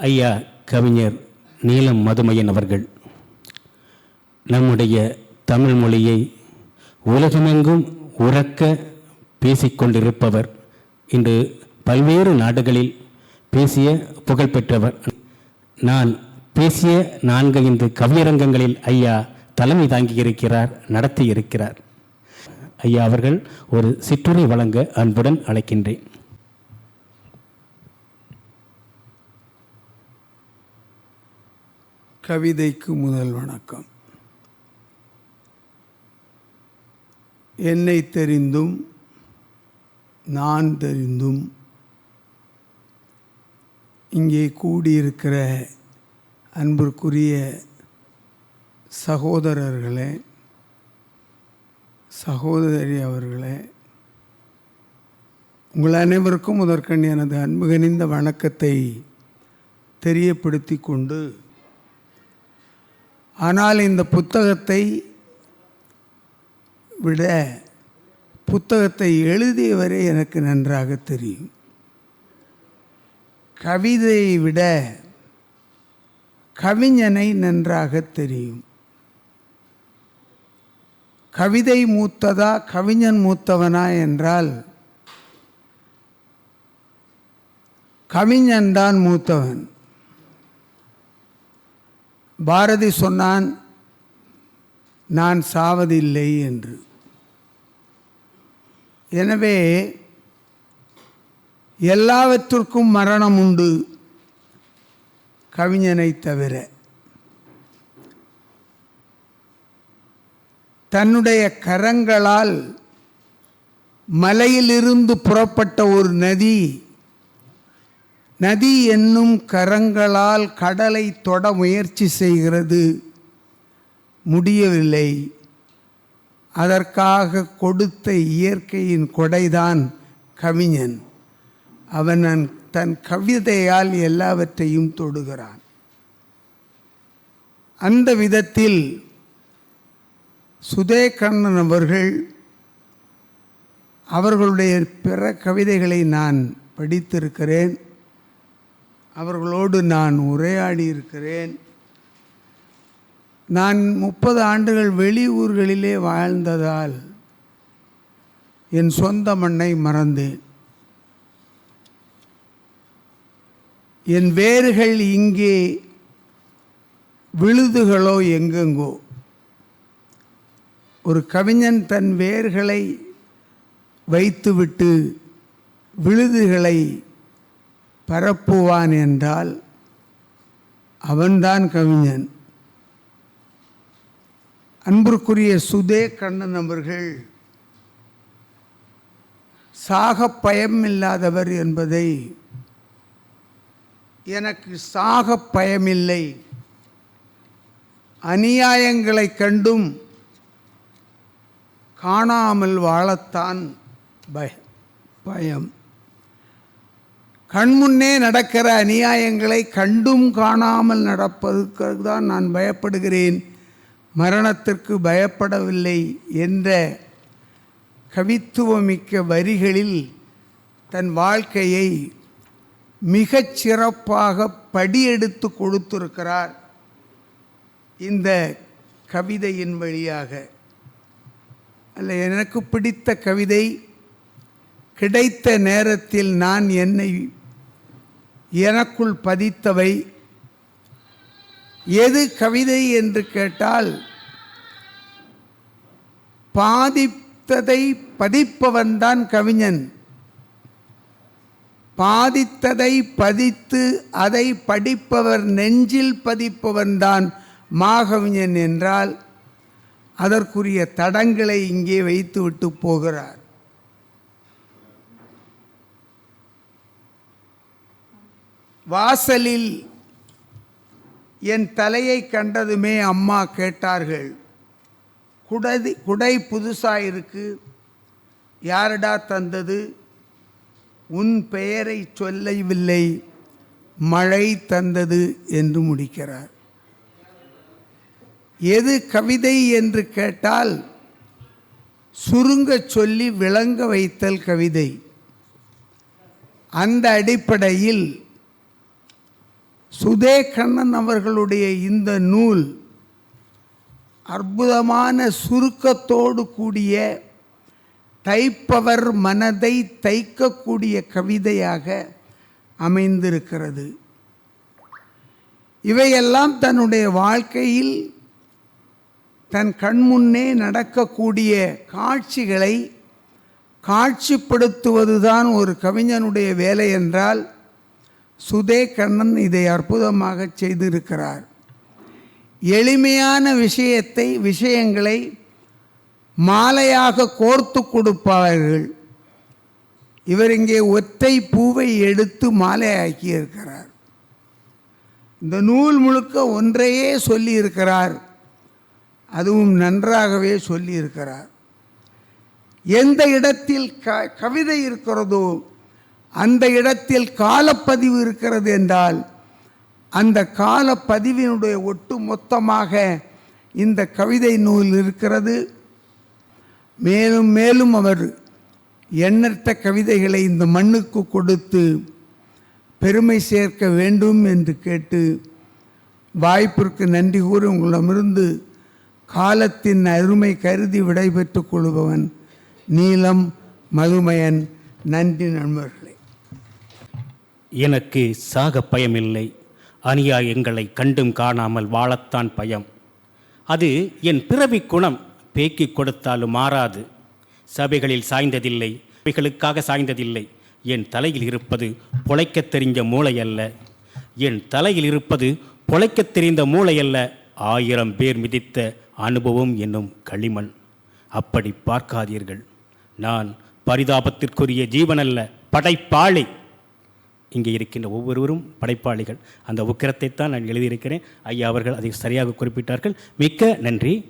ஐயா கவிஞர் நீலம் மதுமையன் அவர்கள் நம்முடைய தமிழ் மொழியை உலகமெங்கும் உறக்க பேசிக்கொண்டிருப்பவர் இன்று பல்வேறு நாடுகளில் பேசிய புகழ்பெற்றவர் நான் பேசிய நான்கு ஐந்து கவியரங்கங்களில் ஐயா தலைமை தாங்கியிருக்கிறார் நடத்தியிருக்கிறார். ஐயா அவர்கள் ஒரு சிற்றுரை வழங்க அன்புடன் அழைக்கின்றேன். கவிதைக்கு முதல் வணக்கம். என்னை தெரிந்தும் நான் தெரிந்தும் இங்கே கூடியிருக்கிற அன்பிற்குரிய சகோதரர்களே சகோதரி அவர்களே உங்கள் அனைவருக்கும் முதற்கண் எனது அன்புகனிந்த வணக்கத்தை தெரியப்படுத்தி கொண்டு ஆனால் இந்த புத்தகத்தை விட புத்தகத்தை எழுதியவரே எனக்கு நன்றாக தெரியும். கவிதையை விட கவிஞனை நன்றாக தெரியும். கவிதை மூத்ததா கவிஞன் மூத்தவனா என்றால் கவிஞன்தான் மூத்தவன். பாரதி சொன்னான் நான் சாவதில்லை என்று. எனவே எல்லாவற்றிற்கும் மரணம் உண்டு கவிஞனை தவிர. தன்னுடைய கரங்களால் மலையிலிருந்து புறப்பட்ட ஒரு நதி நதி என்னும் கரங்களால் கடலை தொட முயற்சி செய்கிறது. முடியவில்லை. அதற்காக கொடுத்த இயற்கையின் கொடைதான் கவிஞன். அவன் தன் கவிதையால் எல்லாவற்றையும் தொடுகிறான். அந்த விதத்தில் சுதேகண்ணன் அவர்கள் அவர்களுடைய பிற கவிதைகளை நான் படித்திருக்கிறேன். அவர்களோடு நான் உரையாடி இருக்கிறேன் நான் முப்பது ஆண்டுகள் வெளியூர்களிலே வாழ்ந்ததால் என் சொந்த மண்ணை மறந்தேன். என் வேர்கள் இங்கே விழுதுகளோ எங்கெங்கோ. ஒரு கவிஞன் தன் வேர்களை வைத்துவிட்டு விழுதுகளை பரப்புவான் என்றால் அவன்தான் கவிஞன். அன்பிற்குரிய சுதே கண்ணன் அவர்கள் சாக பயமில்லாதவர் என்பதை எனக்கு சாக பயமில்லை. அநியாயங்களை கண்டும் காணாமல் வாழத்தான் பய பயம். கண்முன்னே நடக்கிற அநியாயங்களை கண்டும் காணாமல் நடப்பதற்கு தான் நான் பயப்படுகிறேன். மரணத்திற்கு பயப்படவில்லை என்ற கவித்துவமிக்க வரிகளில் தன் வாழ்க்கையை மிகச் சிறப்பாக படியெடுத்து கொடுத்திருக்கிறார் இந்த கவிதையின் வழியாக. அல்ல எனக்கு பிடித்த கவிதை கிடைத்த நேரத்தில் நான் என்னை எனக்குள் பதித்தவை. எது கவிதை என்று கேட்டால் பாதித்ததை பதிப்பவன்தான் கவிஞன். பாதித்ததை பதித்து அதை படிப்பவர் நெஞ்சில் பதிப்பவன்தான் மாகவிஞன் என்றால் அதற்குரிய தடங்களை இங்கே வைத்துவிட்டு போகிறார். வாசலில் என் தலையை கண்டதுமே அம்மா கேட்டார்கள் குடதி குடை புதுசாக இருக்கு யாரடா தந்தது? உன் பெயரை சொல்லவில்லை மழை தந்தது என்று முடிக்கிறார். எது கவிதை என்று கேட்டால் சுருங்க சொல்லி விளங்க வைத்தல் கவிதை. அந்த அடிப்படையில் சுதே கண்ணன் அவர்களுடைய இந்த நூல் அற்புதமான சுருக்கத்தோடு கூடிய தைப்பவர் மனதை தைக்கக்கூடிய கவிதையாக அமைந்திருக்கிறது. இவையெல்லாம் தன்னுடைய வாழ்க்கையில் தன் கண்முன்னே நடக்கக்கூடிய காட்சிகளை காட்சிப்படுத்துவதுதான் ஒரு கவிஞனுடைய வேலை என்றால் சுதே கண்ணன் இதை அற்புதமாக செய்திருக்கிறார். எளிமையான விஷயத்தை விஷயங்களை மாலையாக கோர்த்து கொடுப்பார்கள். இவர் இங்கே ஒற்றை பூவை எடுத்து மாலையாக்கி இருக்கிறார் இந்த நூல் முழுக்க ஒன்றையே சொல்லியிருக்கிறார். அதுவும் நன்றாகவே சொல்லியிருக்கிறார். எந்த இடத்தில் க கவிதை இருக்கிறதோ அந்த இடத்தில் காலப்பதிவு இருக்கிறது என்றால் அந்த காலப்பதிவினுடைய ஒட்டு மொத்தமாக இந்த கவிதை நூல் இருக்கிறது. மேலும் மேலும் அவர் எண்ணற்ற கவிதைகளை இந்த மண்ணுக்கு கொடுத்து பெருமை சேர்க்க வேண்டும் என்று கேட்டு வாய்ப்பிற்கு நன்றி கூறி உங்களிடமிருந்து காலத்தின் அருமை கருதி விடைபெற்றுக் கொள்பவன் நீலம் மதுமயன். நன்றி நண்பர்கள். எனக்கு சாக பயமில்லை. அநியாயங்களை கண்டும் காணாமல் வாழத்தான் பயம். அது என் பிறவி குணம். பேக்கிக் கொடுத்தாலும் மாறாது. சபைகளில் சாய்ந்ததில்லை. சபைகளுக்காக சாய்ந்ததில்லை. என் தலையில் இருப்பது பொழைக்கத் தெரிஞ்ச மூளை அல்ல என் தலையில் இருப்பது பொழைக்கத் தெரிந்த மூளை அல்ல ஆயிரம் பேர் மிதித்த அனுபவம் என்னும் களிமண். அப்படி பார்க்காதீர்கள். நான் பரிதாபத்திற்குரிய ஜீவனல்ல. படைப்பாளி. இங்கே இருக்கின்ற ஒவ்வொருவரும் படைப்பாளிகள். அந்த உக்கிரத்தை தான் நான் எழுதியிருக்கிறேன். ஐயா அவர்கள் அதை சரியாக குறிப்பிட்டார்கள். மிக்க நன்றி.